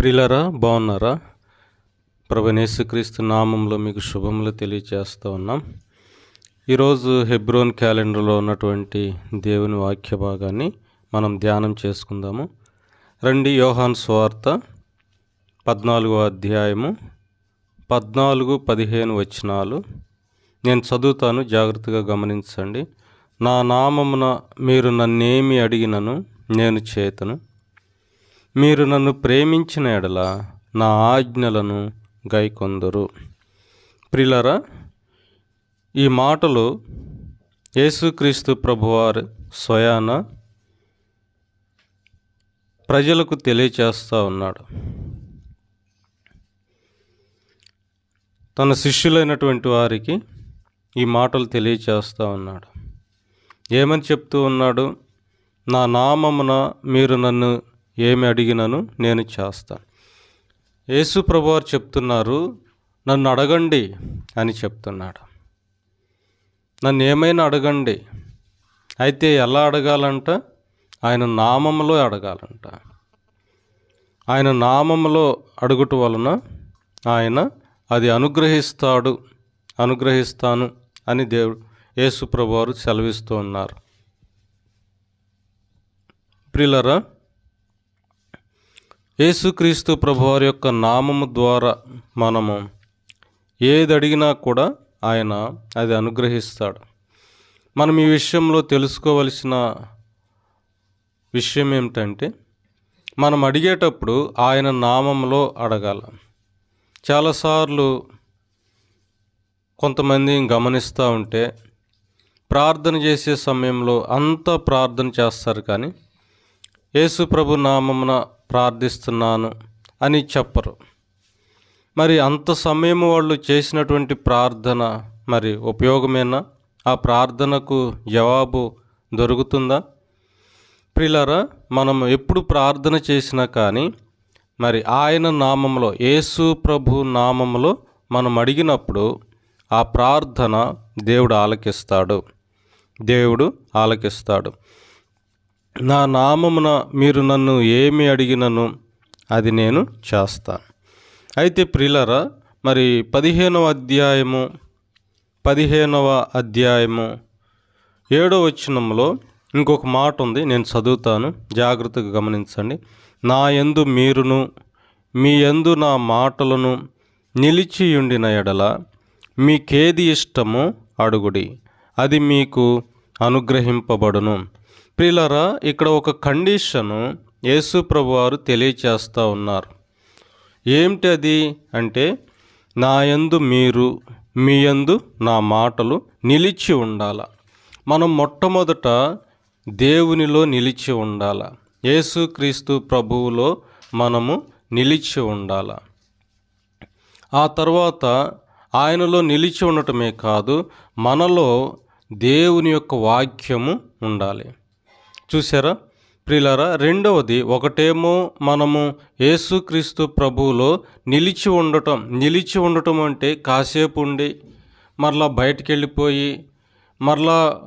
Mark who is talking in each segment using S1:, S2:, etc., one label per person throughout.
S1: ప్రిలరా బాగున్నారా? ప్రభనేసుక్రీస్తు నామంలో మీకు శుభములు తెలియజేస్తూ ఉన్నాం. ఈరోజు హెబ్రోన్ క్యాలెండర్లో ఉన్నటువంటి దేవుని వాక్య భాగాన్ని మనం ధ్యానం చేసుకుందాము. రండి యోహాన్ స్వార్త పద్నాలుగో అధ్యాయము పద్నాలుగు పదిహేను వచనాలు. నేను చదువుతాను జాగ్రత్తగా గమనించండి. నా నామమున మీరు నన్నేమి అడిగినను నేను చేతను. మీరు నన్ను ప్రేమించిన ఎడల నా ఆజ్ఞలను గైకొందరు. ప్రిలరా ఈ మాటలు యేసుక్రీస్తు ప్రభువారు స్వయాన ప్రజలకు తెలియచేస్తూ ఉన్నాడు. తన శిష్యులైనటువంటి వారికి ఈ మాటలు తెలియచేస్తూ ఉన్నాడు. ఏమని చెప్తూ ఉన్నాడు? నా నామమున మీరు నన్ను ఏమి అడిగినను నేను చేస్తాను. యేసు ప్రభువారు చెప్తున్నారు నన్ను అడగండి అని చెప్తున్నాడు. నన్ను ఏమైనా అడగండి. అయితే ఎలా అడగాలంట? ఆయన నామంలో అడగాలంట. ఆయన నామంలో అడుగుట వలన ఆయన అది అనుగ్రహిస్తాడు అనుగ్రహిస్తాను అని దేవుడు యేసు ప్రభువారు సెలవిస్తూ ఉన్నారు. ప్రిలరా యేసుక్రీస్తు ప్రభువారి యొక్క నామము ద్వారా మనము ఏది అడిగినా కూడా ఆయన అది అనుగ్రహిస్తాడు. మనం ఈ విషయంలో తెలుసుకోవలసిన విషయం ఏమిటంటే మనం అడిగేటప్పుడు ఆయన నామంలో అడగాల. చాలాసార్లు కొంతమంది గమనిస్తూ ఉంటే ప్రార్థన చేసే సమయంలో అంతా ప్రార్థన చేస్తారు కానీ యేసు ప్రభు నామమున ప్రార్థిస్తున్నాను అని చెప్పరు. మరి అంత సమయం వాళ్ళు చేసినటువంటి ప్రార్థన మరి ఉపయోగమేనా? ఆ ప్రార్థనకు జవాబు దొరుకుతుందా? ప్రిలరా మనం ఎప్పుడు ప్రార్థన చేసినా కానీ మరి ఆయన నామంలో యేసు ప్రభు నామంలో మనం అడిగినప్పుడు ఆ ప్రార్థన దేవుడు ఆలకిస్తాడు. దేవుడు ఆలకిస్తాడు. నా నామమున మీరు నన్ను ఏమి అడిగినను అది నేను చేస్తాను అయితే ప్రిలరా మరి పదిహేనవ అధ్యాయము పదిహేనవ అధ్యాయము ఏడో వచనంలో ఇంకొక మాట ఉంది నేను చదువుతాను జాగ్రత్తగా గమనించండి. నా యందు మీరును మీ ఎందు నా మాటలను నిలిచియుండిన ఎడల మీకేది ఇష్టమో అడుగుడి అది మీకు అనుగ్రహింపబడును. ప్రిలరా ఇక్కడ ఒక కండిషను యేసు ప్రభువారు తెలియచేస్తూ ఉన్నారు. ఏమిటి అది అంటే నా యందు మీరు మీ యందు నా మాటలు నిలిచి ఉండాల. మనం మొట్టమొదట దేవునిలో నిలిచి ఉండాల. యేసుక్రీస్తు ప్రభువులో మనము నిలిచి ఉండాల. ఆ తర్వాత ఆయనలో నిలిచి ఉండటమే కాదు మనలో దేవుని యొక్క వాక్యము ఉండాలి. చూసారా ప్రియులారా రెండవది ఒకటేమో మనము యేసుక్రీస్తు ప్రభువులో నిలిచి ఉండటం. నిలిచి ఉండటం అంటే కాసేపు ఉండి మరలా బయటికి వెళ్ళిపోయి మరలా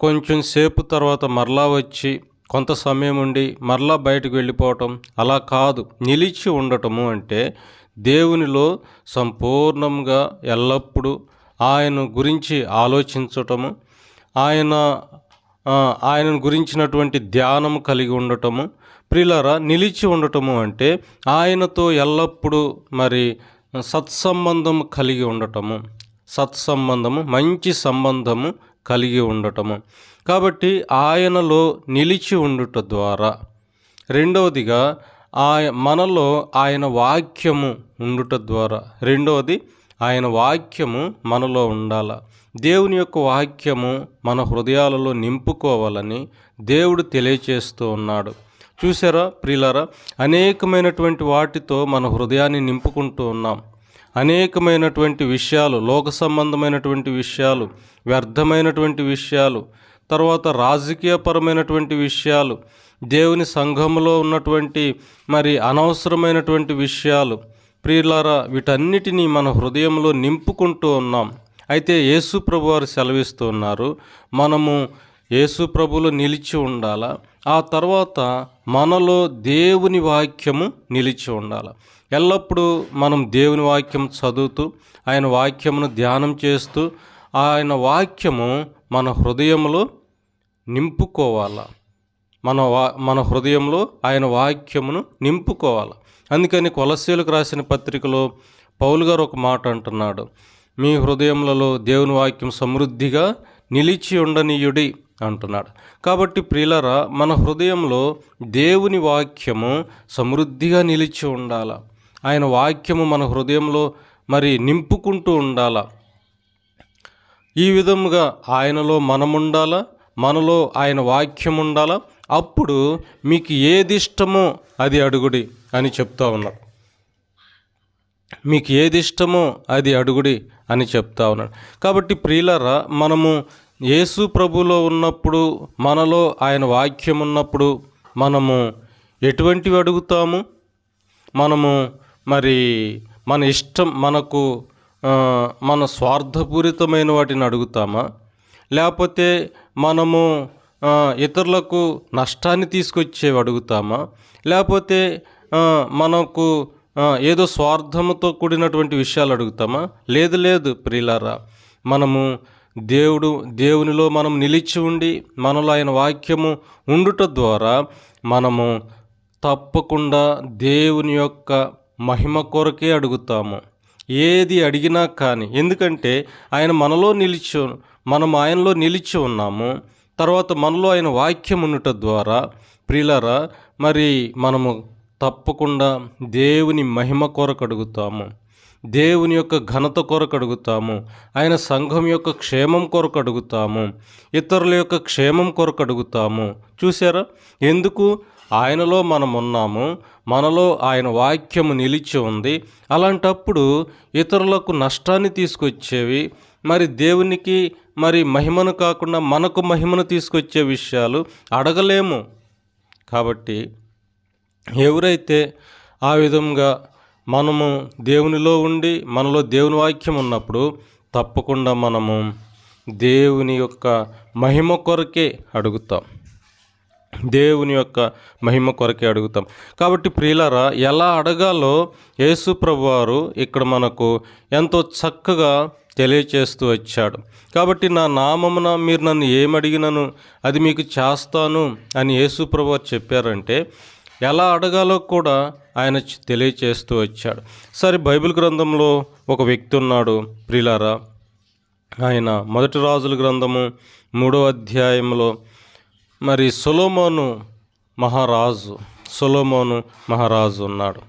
S1: కొంచెం సేపు తర్వాత మరలా వచ్చి కొంత సమయం ఉండి మరలా బయటకు వెళ్ళిపోవటం అలా కాదు. నిలిచి ఉండటము అంటే దేవునిలో సంపూర్ణంగా ఎల్లప్పుడూ ఆయన గురించి ఆలోచించటము ఆయన ఆయన గురించినటువంటి ధ్యానం కలిగి ఉండటము. ప్రిలరా నిలిచి ఉండటము అంటే ఆయనతో ఎల్లప్పుడూ మరి సత్సంబంధం కలిగి ఉండటము. సత్సంబంధము మంచి సంబంధము కలిగి ఉండటము. కాబట్టి ఆయనలో నిలిచి ఉండుట ద్వారా రెండవదిగా ఆయ మనలో ఆయన వాక్యము ఉండుట ద్వారా. రెండవది ఆయన వాక్యము మనలో ఉండాల. దేవుని యొక్క వాక్యము మన హృదయాలలో నింపుకోవాలని దేవుడు తెలియచేస్తూ ఉన్నాడు. చూసారా ప్రిలారా అనేకమైనటువంటి వాటితో మన హృదయాన్ని నింపుకుంటూ ఉన్నాం. అనేకమైనటువంటి విషయాలు లోక సంబంధమైనటువంటి విషయాలు వ్యర్థమైనటువంటి విషయాలు తర్వాత రాజకీయపరమైనటువంటి విషయాలు దేవుని సంఘంలో ఉన్నటువంటి మరి అనవసరమైనటువంటి విషయాలు ప్రియులారా వీటన్నిటినీ మన హృదయంలో నింపుకుంటూ ఉన్నాం. అయితే యేసు ప్రభు వారు సెలవిస్తూ ఉన్నారు మనము యేసు ప్రభులో నిలిచి ఉండాలా? ఆ తర్వాత మనలో దేవుని వాక్యము నిలిచి ఉండాలి? ఎల్లప్పుడూ మనం దేవుని వాక్యం చదువుతూ ఆయన వాక్యమును ధ్యానం చేస్తూ ఆయన వాక్యము మన హృదయంలో నింపుకోవాలి? మన వా మన హృదయంలో ఆయన వాక్యమును నింపుకోవాలి? అందుకని కొలసీలకు రాసిన పత్రికలో పౌలు గారు ఒక మాట అంటున్నాడు. మీ హృదయములలో దేవుని వాక్యం సమృద్ధిగా నిలిచి ఉండనీయుడి అంటున్నాడు. కాబట్టి ప్రియులరా మన హృదయంలో దేవుని వాక్యము సమృద్ధిగా నిలిచి ఉండాల? ఆయన వాక్యము మన హృదయంలో మరి నింపుకుంటూ ఉండాల? ఈ విధముగా ఆయనలో మనముండాలా? మనలో ఆయన వాక్యం ఉండాలా అప్పుడు మీకు ఏది ఇష్టమో అది అడుగుడి అని చెప్తా ఉన్నాడు. మీకు ఏది ఇష్టమో అది అడుగుడి అని చెప్తా ఉన్నాడు. కాబట్టి ప్రియులరా మనము యేసు ప్రభులో ఉన్నప్పుడు మనలో ఆయన వాక్యం ఉన్నప్పుడు మనము ఎటువంటివి అడుగుతాము? మనము మరి మన ఇష్టం మనకు మన స్వార్థపూరితమైన వాటిని అడుగుతామా? లేకపోతే మనము ఇతరులకు నష్టాన్ని తీసుకొచ్చేవి అడుగుతామా? లేకపోతే మనకు ఏదో స్వార్థముతో కూడినటువంటి విషయాలు అడుగుతామా? లేదు లేదు ప్రియులారా. మనము దేవుడు దేవునిలో మనం నిలిచి ఉండి మనలో ఆయన వాక్యము ఉండుట ద్వారా మనము తప్పకుండా దేవుని యొక్క మహిమ కొరకే అడుగుతాము. ఏది అడిగినా కానీ ఎందుకంటే ఆయన మనలో నిలిచి మనం ఆయనలో నిలిచి ఉన్నాము. తర్వాత మనలో ఆయన వాక్యం ఉండట ద్వారా ప్రియులరా మరి మనము తప్పకుండా దేవుని మహిమ కొరకు అడుగుతాము. దేవుని యొక్క ఘనత కొరకు అడుగుతాము. ఆయన సంఘం యొక్క క్షేమం కొరకు అడుగుతాము. ఇతరుల యొక్క క్షేమం కొరకు అడుగుతాము. చూసారా ఎందుకు? ఆయనలో మనం ఉన్నాము. మనలో ఆయన వాక్యము నిలిచి ఉంది. అలాంటప్పుడు ఇతరులకు నష్టాన్ని తీసుకొచ్చేవి మరి దేవునికి మరి మహిమను కాకుండా మనకు మహిమను తీసుకొచ్చే విషయాలు అడగలేము. కాబట్టి ఎవరైతే ఆ విధంగా మనము దేవునిలో ఉండి మనలో దేవుని వాక్యం ఉన్నప్పుడు తప్పకుండా మనము దేవుని యొక్క మహిమ కొరకే అడుగుతాం. దేవుని యొక్క మహిమ కొరకే అడుగుతాం. కాబట్టి ప్రియులరా ఎలా అడగాలో యేసు ప్రభువారు ఇక్కడ మనకు ఎంతో చక్కగా తెలియచేస్తూ వచ్చాడు. కాబట్టి నా నామమున మీరు నన్ను ఏమడిగినను అది మీకు చేస్తాను అని యేసు ప్రభువారు చెప్పారంటే ఎలా అడగాలో కూడా ఆయన తెలియచేస్తూ వచ్చాడు. సరే బైబిల్ గ్రంథంలో ఒక వ్యక్తి ఉన్నాడు. ప్రిలారా ఆయన మొదటి రాజుల గ్రంథము మూడో అధ్యాయంలో మరి సొలోమోను మహారాజు సొలోమోను మహారాజు ఉన్నాడు.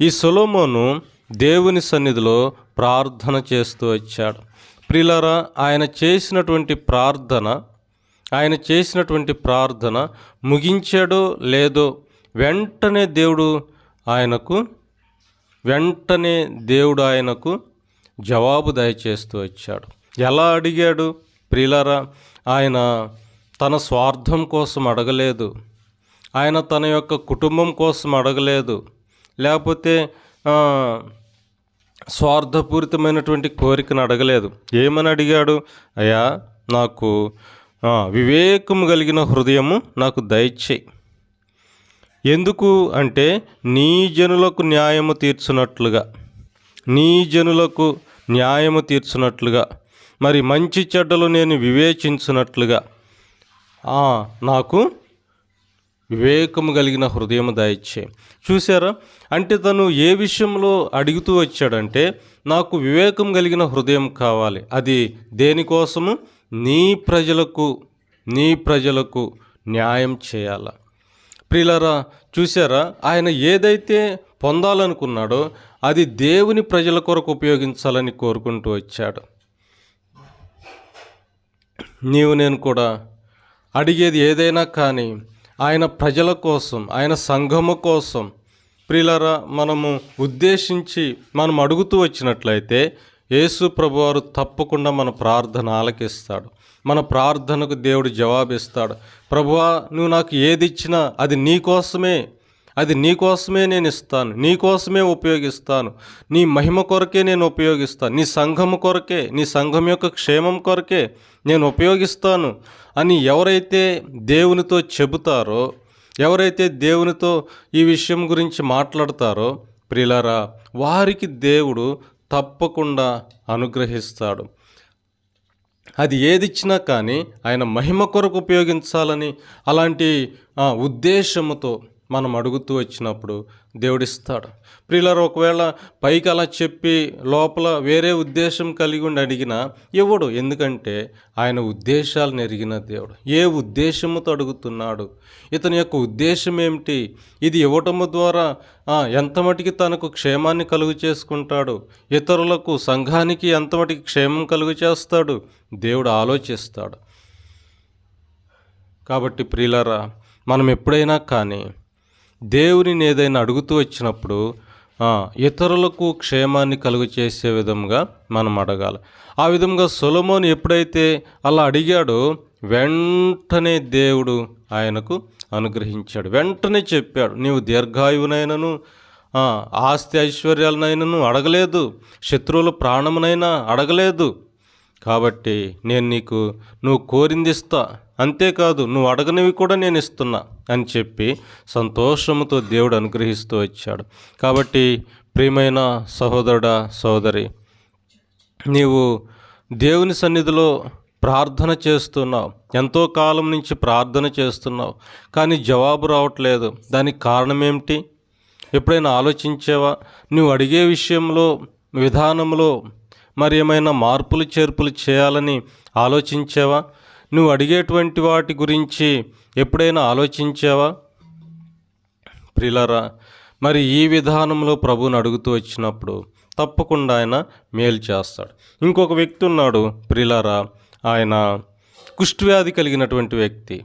S1: ఈ సొలోమోను దేవుని సన్నిధిలో ప్రార్థన చేస్తూ వచ్చాడు. ప్రిలరా ఆయన చేసినటువంటి ప్రార్థన ఆయన చేసినటువంటి ప్రార్థన ముగించాడో లేదో వెంటనే దేవుడు ఆయనకు వెంటనే దేవుడు ఆయనకు జవాబు దయచేస్తూ వచ్చాడు. ఎలా అడిగాడు? ప్రియులారా ఆయన తన స్వార్థం కోసం అడగలేదు. ఆయన తన యొక్క కుటుంబం కోసం అడగలేదు. లేకపోతే స్వార్థపూరితమైనటువంటి కోరికను అడగలేదు. ఏమని అడిగాడు? అయ్యా నాకు వివేకము వివేకం కలిగిన హృదయము నాకు దయచేయి. ఎందుకు అంటే నీ జనులకు న్యాయము తీర్చున్నట్లుగా నీ జనులకు న్యాయము తీర్చున్నట్లుగా మరి మంచి చెడ్డలు నేను వివేచించినట్లుగా. నాకు వివేకము కలిగిన హృదయం దయచే. చూసారా అంటే తను ఏ విషయంలో అడుగుతూ వచ్చాడంటే నాకు వివేకం కలిగిన హృదయం కావాలి. అది దేనికోసము నీ ప్రజలకు నీ ప్రజలకు న్యాయం చేయాలా. ప్రియులరా చూసారా ఆయన ఏదైతే పొందాలనుకున్నాడో అది దేవుని ప్రజల కొరకు ఉపయోగించాలని కోరుకుంటూ వచ్చాడు. నీవు నేను కూడా అడిగేది ఏదైనా కానీ ఆయన ప్రజల కోసం ఆయన సంఘము కోసం ప్రియులరా మనము ఉద్దేశించి మనం అడుగుతూ వచ్చినట్లయితే యేసు ప్రభువారు తప్పకుండా మన ప్రార్థన ఆలకిస్తాడు. మన ప్రార్థనకు దేవుడు జవాబిస్తాడు. ప్రభువా నువ్వు నాకు ఏది ఇచ్చినా అది నీ కోసమే. అది నీ కోసమే నేను ఇస్తాను. నీ కోసమే ఉపయోగిస్తాను. నీ మహిమ కొరకే నేను ఉపయోగిస్తాను. నీ సంఘము కొరకే నీ సంఘం యొక్క క్షేమం కొరకే నేను ఉపయోగిస్తాను అని ఎవరైతే దేవునితో చెబుతారో ఎవరైతే దేవునితో ఈ విషయం గురించి మాట్లాడతారో ప్రిలరా వారికి దేవుడు తప్పకుండా అనుగ్రహిస్తాడు. అది ఏదిచ్చినా కానీ ఆయన మహిమ కొరకు ఉపయోగించాలని అలాంటి ఉద్దేశముతో మనం అడుగుతూ వచ్చినప్పుడు దేవుడిస్తాడు. ప్రియులరు ఒకవేళ పైకి అలా చెప్పి లోపల వేరే ఉద్దేశం కలిగి ఉండి అడిగినా ఇవ్వడు ఎందుకంటే ఆయన ఉద్దేశాలను ఎరిగిన దేవుడు. ఏ ఉద్దేశముతో అడుగుతున్నాడు? ఇతని యొక్క ఉద్దేశం ఏమిటి? ఇది ఇవ్వటము ద్వారా ఎంత మటుకి తనకు క్షేమాన్ని కలుగు చేసుకుంటాడు? ఇతరులకు సంఘానికి ఎంత మటుకి క్షేమం కలుగు చేస్తాడు? దేవుడు ఆలోచిస్తాడు. కాబట్టి ప్రియులరా మనం ఎప్పుడైనా కానీ దేవునిని ఏదైనా అడుగుతూ వచ్చినప్పుడు ఇతరులకు క్షేమాన్ని కలుగు చేసే విధంగా మనం అడగాలి. ఆ విధంగా సొలమోన్ ఎప్పుడైతే అలా అడిగాడో వెంటనే దేవుడు ఆయనకు అనుగ్రహించాడు. వెంటనే చెప్పాడు నీవు దీర్ఘాయువునైనను ఆస్తి ఐశ్వర్యాలనైనను అడగలేదు. శత్రువుల ప్రాణమునైనా అడగలేదు. కాబట్టి నేను నీకు నువ్వు కోరింది ఇస్తా అంతేకాదు నువ్వు అడగనివి కూడా నేను ఇస్తున్నా అని చెప్పి సంతోషముతో దేవుడు అనుగ్రహిస్తూ వచ్చాడు. కాబట్టి ప్రియమైన సహోదరుడా సోదరి నీవు దేవుని సన్నిధిలో ప్రార్థన చేస్తున్నావు. ఎంతో కాలం నుంచి ప్రార్థన చేస్తున్నావు. కానీ జవాబు రావట్లేదు. దానికి కారణం ఏమిటి ఎప్పుడైనా ఆలోచించేవా? నువ్వు అడిగే విషయంలో విధానంలో మరి ఏమైనా మార్పులు చేర్పులు చేయాలని ఆలోచించావా? నువ్వు అడిగేటువంటి వాటి గురించి ఎప్పుడైనా ఆలోచించావా? ప్రిలరా మరి ఈ విధానంలో ప్రభువుని అడుగుతూ వచ్చినప్పుడు తప్పకుండా ఆయన మేలు చేస్తాడు. ఇంకొక వ్యక్తి ఉన్నాడు ప్రిలరా ఆయన కుష్ఠవ్యాధి కలిగినటువంటి వ్యక్తి.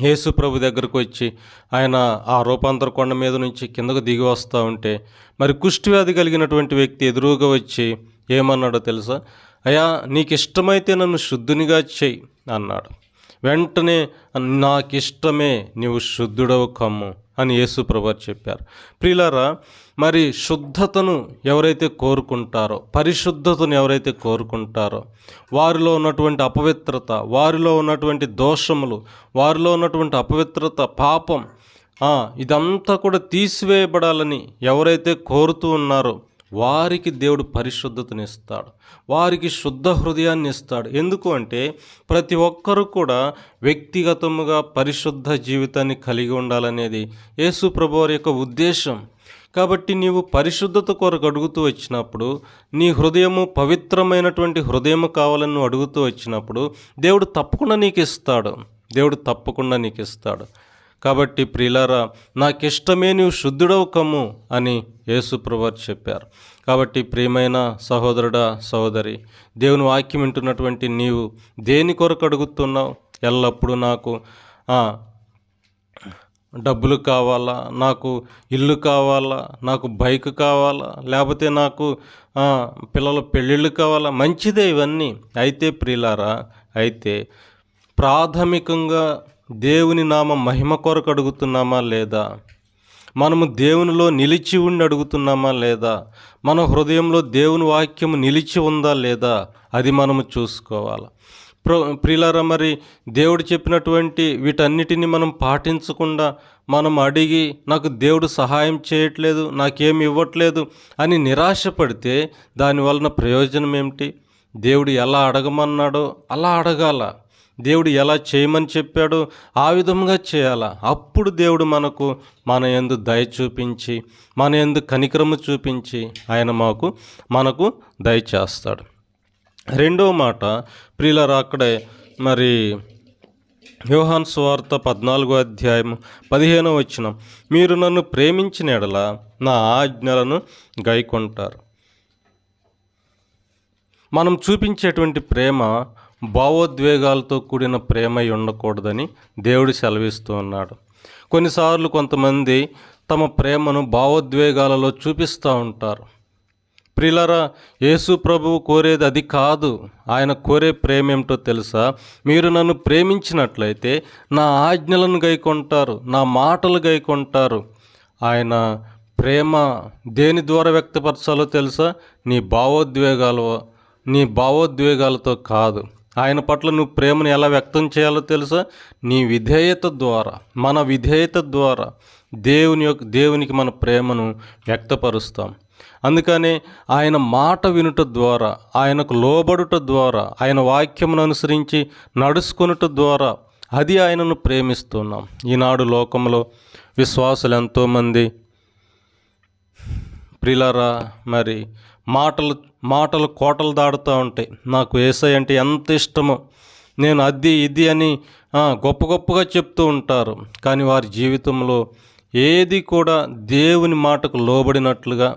S1: యేసు ప్రభు దగ్గరకు వచ్చి ఆయన ఆ రూపాంతర కొండ మీద నుంచి కిందకు దిగి వస్తూ ఉంటే మరి కుష్ఠవ్యాధి కలిగినటువంటి వ్యక్తి ఎదురుగా వచ్చి ఏమన్నాడో తెలుసా? అయ్యా నీకు ఇష్టమైతే నన్ను శుద్ధునిగా చెయ్యి అన్నాడు. వెంటనే నాకు ఇష్టమే నీవు శుద్ధుడవు కమ్ము అని యేసు ప్రభు చెప్పారు. ప్రియులారా మరి శుద్ధతను ఎవరైతే కోరుకుంటారో పరిశుద్ధతను ఎవరైతే కోరుకుంటారో వారిలో ఉన్నటువంటి అపవిత్రత వారిలో ఉన్నటువంటి దోషములు వారిలో ఉన్నటువంటి అపవిత్రత పాపం ఇదంతా కూడా తీసివేయబడాలని ఎవరైతే కోరుతూ ఉన్నారో వారికి దేవుడు పరిశుద్ధతను ఇస్తాడు. వారికి శుద్ధ హృదయాన్ని ఇస్తాడు. ఎందుకు అంటే ప్రతి ఒక్కరూ కూడా వ్యక్తిగతముగా పరిశుద్ధ జీవితాన్ని కలిగి ఉండాలనేది యేసు ప్రభువారి యొక్క ఉద్దేశం. కాబట్టి నీవు పరిశుద్ధత కొరకు అడుగుతూ వచ్చినప్పుడు నీ హృదయము పవిత్రమైనటువంటి హృదయము కావాలని నువ్వు అడుగుతూ వచ్చినప్పుడు దేవుడు తప్పకుండా నీకు ఇస్తాడు. దేవుడు తప్పకుండా నీకు ఇస్తాడు. కాబట్టి ప్రియులారా నాకిష్టమే నీవు శుద్ధుడవు కమ్ము అని యేసుప్రభర్ చెప్పారు. కాబట్టి ప్రియమైన సహోదరుడా సహోదరి దేవుని వాక్యం వింటున్నటువంటి నీవు దేని కొరకు అడుగుతున్నావు? ఎల్లప్పుడూ నాకు డబ్బులు కావాలా? నాకు ఇల్లు కావాలా? నాకు బైక్ కావాలా? లేకపోతే నాకు పిల్లల పెళ్ళిళ్ళు కావాలా? మంచిదే ఇవన్నీ. అయితే ప్రియులారా అయితే ప్రాథమికంగా దేవుని నామ మహిమ కొరకు అడుగుతున్నామా లేదా? మనము దేవునిలో నిలిచి ఉండి అడుగుతున్నామా లేదా? మన హృదయంలో దేవుని వాక్యము నిలిచి ఉందా లేదా? అది మనము చూసుకోవాలి. ప్ర మరి దేవుడు చెప్పినటువంటి వీటన్నిటిని మనం పాటించకుండా మనం అడిగి నాకు దేవుడు సహాయం చేయట్లేదు నాకేమి ఇవ్వట్లేదు అని నిరాశపడితే దాని వలన ప్రయోజనం ఏమిటి? దేవుడు ఎలా అడగమన్నాడో అలా అడగాల. దేవుడు ఎలా చేయమని చెప్పాడో ఆ విధంగా చేయాలా? అప్పుడు దేవుడు మనకు మన యందు దయ చూపించి మన యందు కనికరము చూపించి ఆయన మాకు మనకు దయ చేస్తాడు. రెండవ మాట ప్రియులరా అక్కడే మరి యోహాన్ స్వార్త పద్నాలుగో అధ్యాయం పదిహేనో వచ్చిన మీరు నన్ను ప్రేమించిన ఎడల నా ఆజ్ఞలను గైకొంటారు. మనం చూపించేటువంటి ప్రేమ భావోద్వేగాలతో కూడిన ప్రేమ ఉండకూడదని దేవుడు సెలవిస్తూ ఉన్నాడు. కొన్నిసార్లు కొంతమంది తమ ప్రేమను భావోద్వేగాలలో చూపిస్తూ ఉంటారు. ప్రిలరా యేసు ప్రభువు కోరేది అది కాదు. ఆయన కోరే ప్రేమ ఏమిటో తెలుసా? మీరు నన్ను ప్రేమించినట్లయితే నా ఆజ్ఞలను గైకొంటారు నా మాటలు గైకొంటారు. ఆయన ప్రేమ దేని ద్వారా వ్యక్తపరచాలో తెలుసా? నీ భావోద్వేగాలు నీ భావోద్వేగాలతో కాదు. ఆయన పట్ల నువ్వు ప్రేమను ఎలా వ్యక్తం చేయాలో తెలుసా? నీ విధేయత ద్వారా మన విధేయత ద్వారా దేవుని యొక్క దేవునికి మన ప్రేమను వ్యక్తపరుస్తాం. అందుకనే ఆయన మాట వినుట ద్వారా ఆయనకు లోబడుట ద్వారా ఆయన వాక్యమును అనుసరించి నడుచుకునుట ద్వారా అది ఆయనను ప్రేమిస్తున్నాం. ఈనాడు లోకంలో విశ్వాసులు ఎంతోమంది ప్రిలరా మరి మాటలు మాటలు కోటలు దాడుతూ ఉంటాయి నాకు ఏసై అంటే ఎంత ఇష్టమో. నేను అది ఇది అని గొప్ప గొప్పగా చెప్తూ ఉంటారు. కానీ వారి జీవితంలో ఏది కూడా దేవుని మాటకు లోబడినట్లుగా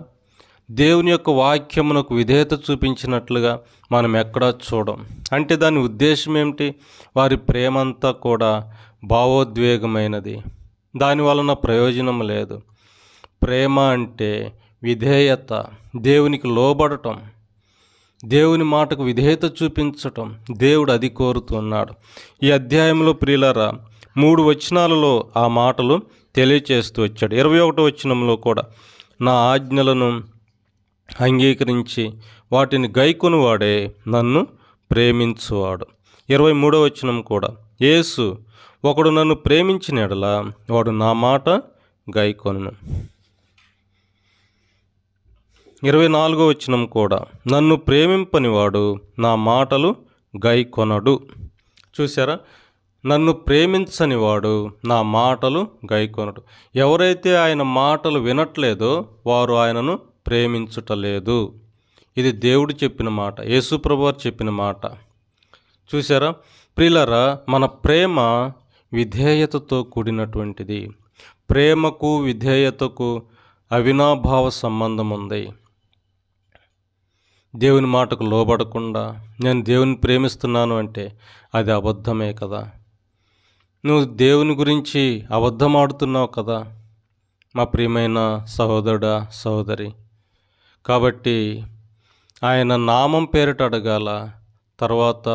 S1: దేవుని యొక్క వాక్యమునకు విధేయత చూపించినట్లుగా మనం ఎక్కడా చూడం. అంటే దాని ఉద్దేశం ఏమిటి? వారి ప్రేమంతా కూడా భావోద్వేగమైనది. దాని వలన ప్రయోజనం లేదు. ప్రేమ అంటే విధేయత దేవునికి లోబడటం దేవుని మాటకు విధేయత చూపించటం దేవుడు అది కోరుతున్నాడు. ఈ అధ్యాయంలో ప్రియులరా మూడు వచనాలలో ఆ మాటలు తెలియచేస్తూ వచ్చాడు. ఇరవై ఒకటో వచనంలో కూడా నా ఆజ్ఞలను అంగీకరించి వాటిని గైకొనివాడే నన్ను ప్రేమించువాడు. ఇరవై మూడో వచనం కూడా యేసు ఒకడు నన్ను ప్రేమించినడలా వాడు నా మాట గైకొను ఇరవై నాలుగో వచనం కూడా నన్ను ప్రేమింపనివాడు నా మాటలు గైకొనడు. చూసారా నన్ను ప్రేమించనివాడు నా మాటలు గైకొనడు. ఎవరైతే ఆయన మాటలు వినట్లేదో వారు ఆయనను ప్రేమించుటలేదు. ఇది దేవుడు చెప్పిన మాట యేసుప్రభువారు చెప్పిన మాట. చూసారా ప్రిలరా మన ప్రేమ విధేయతతో కూడినటువంటిది. ప్రేమకు విధేయతకు అవినాభావ సంబంధం ఉంది దేవుని మాటకు లోబడకుండా నేను దేవుని ప్రేమిస్తున్నాను అంటే అది అబద్ధమే కదా. నువ్వు దేవుని గురించి అబద్ధం ఆడుతున్నావు కదా మా ప్రియమైన సహోదరుడా సహోదరి. కాబట్టి ఆయన నామం పేరిట అడగాల తర్వాత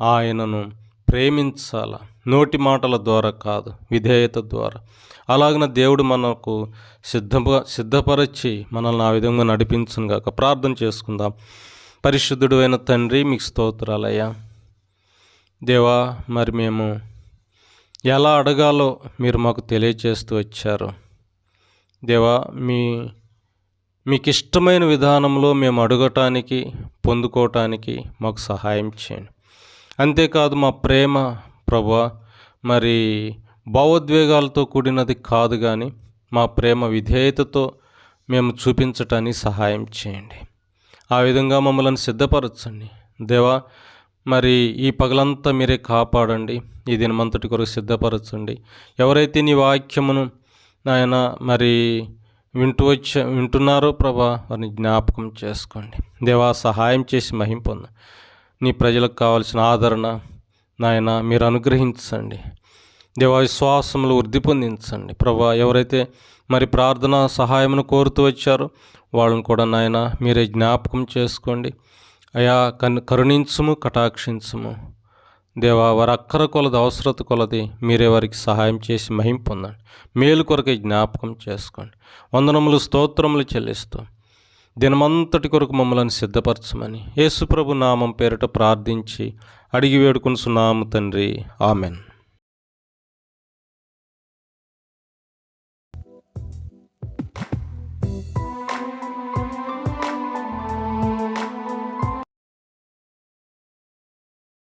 S1: ఆయనను ప్రేమించాల? నోటి మాటల ద్వారా కాదు విధేయత ద్వారా. అలాగిన దేవుడు మనకు సిద్ధ సిద్ధపరచి మనల్ని ఆ విధంగా నడిపించును గాక. ప్రార్థన చేసుకుందాం. పరిశుద్ధుడు అయిన తండ్రి మీకు స్తోత్రాలయ్యా. దేవా మరి మేము ఎలా అడగాలో మీరు మాకు తెలియచేస్తూ వచ్చారు. దేవా మీ మీకు ఇష్టమైన విధానంలో మేము అడగటానికి పొందుకోవటానికి మాకు సహాయం చేయండి. అంతేకాదు మా ప్రేమ ప్రభా మరి భావోద్వేగాలతో కూడినది కాదు కానీ మా ప్రేమ విధేయతతో మేము చూపించటానికి సహాయం చేయండి. ఆ విధంగా మమ్మల్ని సిద్ధపరచండి. దేవా మరి ఈ పగలంతా మీరే కాపాడండి. ఈ దినమంతటి కొరకు సిద్ధపరచండి. ఎవరైతే నీ వాక్యమును నాయన మరి వింటూ వచ్చ వింటున్నారో ప్రభా వారిని జ్ఞాపకం చేసుకోండి. దేవా సహాయం చేసి మహింపొందు. నీ ప్రజలకు కావాల్సిన ఆదరణ నాయన మీరు అనుగ్రహించండి. దేవా విశ్వాసములు వృద్ధి పొందించండి. ప్రభా ఎవరైతే మరి ప్రార్థన సహాయమును కోరుతూ వచ్చారో వాళ్ళని కూడా నాయన మీరే జ్ఞాపకం చేసుకోండి. అయా కన్ కరుణించుము కటాక్షించుము. దేవా వారి అక్కర కొలది అవసరత కొలది మీరే వారికి సహాయం చేసి మహిం పొందండి. మేలు కొరకే జ్ఞాపకం చేసుకోండి. వందనములు స్తోత్రములు చెల్లిస్తూ దినమంతటి కొరకు మమ్మల్ని సిద్ధపరచమని. యేసుప్రభు నామం పేరిట ప్రార్థించి అడిగి వేడుకొనుచున్నాము తండ్రి. ఆమెన్.